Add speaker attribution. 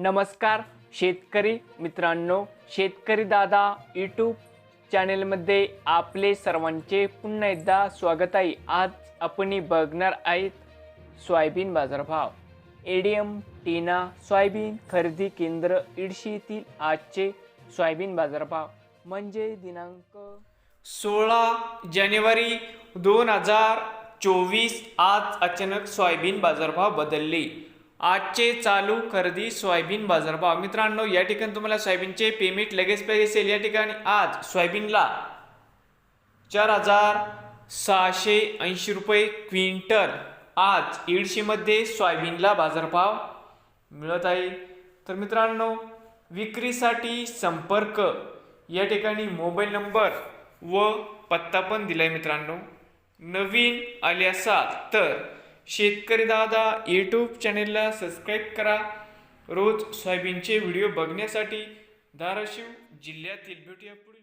Speaker 1: नमस्कार शेतकरी मित्रांनो शेतकरी दादा यूट्यूब चॅनेलमध्ये आपले सर्वांचे पुन्हा एकदा स्वागत आहे. आज आपण बघणार आहेत सोयाबीन बाजारभाव. एडीएम टीना सोयाबीन खरेदी केंद्र इडशी आजचे सोयाबीन बाजारभाव. म्हणजे दिनांक सोळा जानेवारी दोन हजार चोवीस आज अचानक सोयाबीन बाजारभाव बदलले. आजचे चालू खरेदी सोयाबीन बाजारभाव मित्रांनो या ठिकाणी तुम्हाला सोयाबीनचे पेमेंट लगेच पाहिजे असेल या ठिकाणी आज सोयाबीनला चार हजार सहाशे ऐंशी रुपये क्विंटल आज इडशीमध्ये सोयाबीनला बाजारभाव मिळत आहे. तर मित्रांनो विक्रीसाठी संपर्क. या ठिकाणी मोबाईल नंबर व पत्ता पण दिलाय मित्रांनो. नवीन आले असाल तर शेतकरी दादा यूट्यूब चॅनेलला सबस्क्राईब करा. रोज सोयाबीनचे व्हिडिओ बघण्यासाठी धाराशिव जिल्ह्यातील भेटूया पुढील